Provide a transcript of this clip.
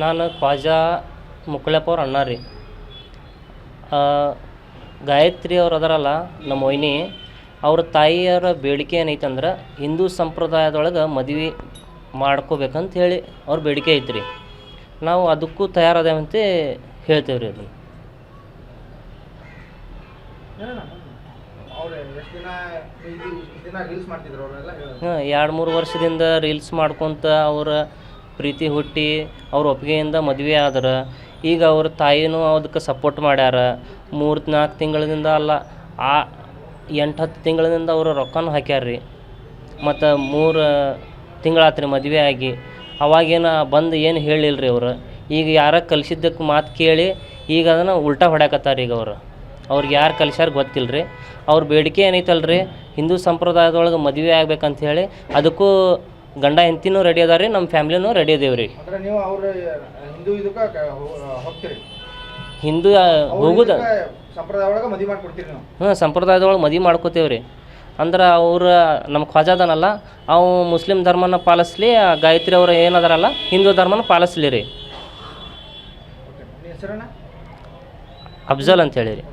ನಾನು ಖ್ವಾಜಾ ಮುಕ್ಳೆಪ್ಪ ಅವ್ರ ಅಣ್ಣ ರೀ. ಗಾಯತ್ರಿ ಅವ್ರು ಅದಾರಲ್ಲ ನಮ್ಮ ವೈನಿ, ಅವ್ರ ತಾಯಿಯರ ಬೇಡಿಕೆ ಏನೈತಂದ್ರೆ ಹಿಂದೂ ಸಂಪ್ರದಾಯದೊಳಗೆ ಮದುವೆ ಮಾಡ್ಕೋಬೇಕಂತ ಹೇಳಿ ಅವ್ರ ಬೇಡಿಕೆ ಐತ್ರಿ. ನಾವು ಅದಕ್ಕೂ ತಯಾರದೇವಂತೆ ಹೇಳ್ತೇವೆ ರೀ ಅದನ್ನು ಹಾಂ, ಎರಡು ಮೂರು ವರ್ಷದಿಂದ ರೀಲ್ಸ್ ಮಾಡ್ಕೊತ ಅವರ ಪ್ರೀತಿ ಹುಟ್ಟಿ ಅವ್ರ ಒಪ್ಪಿಗೆಯಿಂದ ಮದುವೆ ಆದ್ರೆ, ಈಗ ಅವ್ರ ತಾಯಿನೂ ಅದಕ್ಕೆ ಸಪೋರ್ಟ್ ಮಾಡ್ಯಾರ. ಮೂರು ನಾಲ್ಕು ತಿಂಗಳಿಂದ ಅಲ್ಲ, ಆ ಎಂಟು ಹತ್ತು ತಿಂಗಳಿಂದ ಅವರು ರೊಕ್ಕನೂ ಹಾಕ್ಯಾರ ರೀ ಮತ್ತು ಮೂರು ತಿಂಗಳಾತು ರೀ ಮದುವೆ ಆಗಿ. ಅವಾಗೇನು ಬಂದು ಏನು ಹೇಳಿಲ್ಲ ರೀ ಅವರು? ಈಗ ಯಾರ ಕಲಿಸಿದ್ದಕ್ಕೆ ಮಾತು ಕೇಳಿ ಈಗ ಅದನ್ನು ಉಲ್ಟಾ ಹೊಡ್ಯಾಕತ್ತಾರ ಈಗ ಅವರು. ಅವ್ರಿಗೆ ಯಾರು ಕಲಿಸ್ಯಾರ ಗೊತ್ತಿಲ್ಲ ರೀ ಅವ್ರ ಬೇಡಿಕೆ ಏನೈತಲ್ಲ ರೀ ಹಿಂದೂ ಸಂಪ್ರದಾಯದೊಳಗೆ ಮದುವೆ ಆಗ್ಬೇಕಂತ ಹೇಳಿ ಅದಕ್ಕೂ ಗಂಡ ಹೆಂಡ್ತಿನೂ ರೆಡಿ ಅದಾರ ರೀ ನಮ್ಮ ಫ್ಯಾಮ್ಲಿನೂ ರೆಡಿ ಅದೇವ್ ರೀ ಅಂದ್ರೆ ನೀವು ಅವ್ರ ಹಿಂದೂ ಇದಕ್ಕೆ ಹೋಗ್ತೀರಿ. ಹಿಂದೂ ಹೋಗುದ. ಸಂಪ್ರದಾಯ ಒಳಗೆ ಮದುವೆ ಮಾಡ್ಕೊಡ್ತೀರಿ ನೀವು. ಹ್ಞೂ ಸಂಪ್ರದಾಯದೊಳಗೆ ಮದುವೆ ಮಾಡ್ಕೋತೇವೆ ರೀ ಅಂದ್ರೆ ಅವ್ರ ನಮ್ಮ ಖ್ವಾಜಾದನಲ್ಲ ಅವು ಮುಸ್ಲಿಂ ಧರ್ಮನ ಪಾಲಿಸ್ಲಿ ಆ ಗಾಯತ್ರಿ ಅವರು ಏನದಾರಲ್ಲ ಹಿಂದೂ ಧರ್ಮನ ಪಾಲಿಸ್ಲಿ ರೀ ನಿಮ್ಮ ಹೆಸರನ್ನ ಅಫ್ಜಲ್ ಅಂತ ಹೇಳಿ ರೀ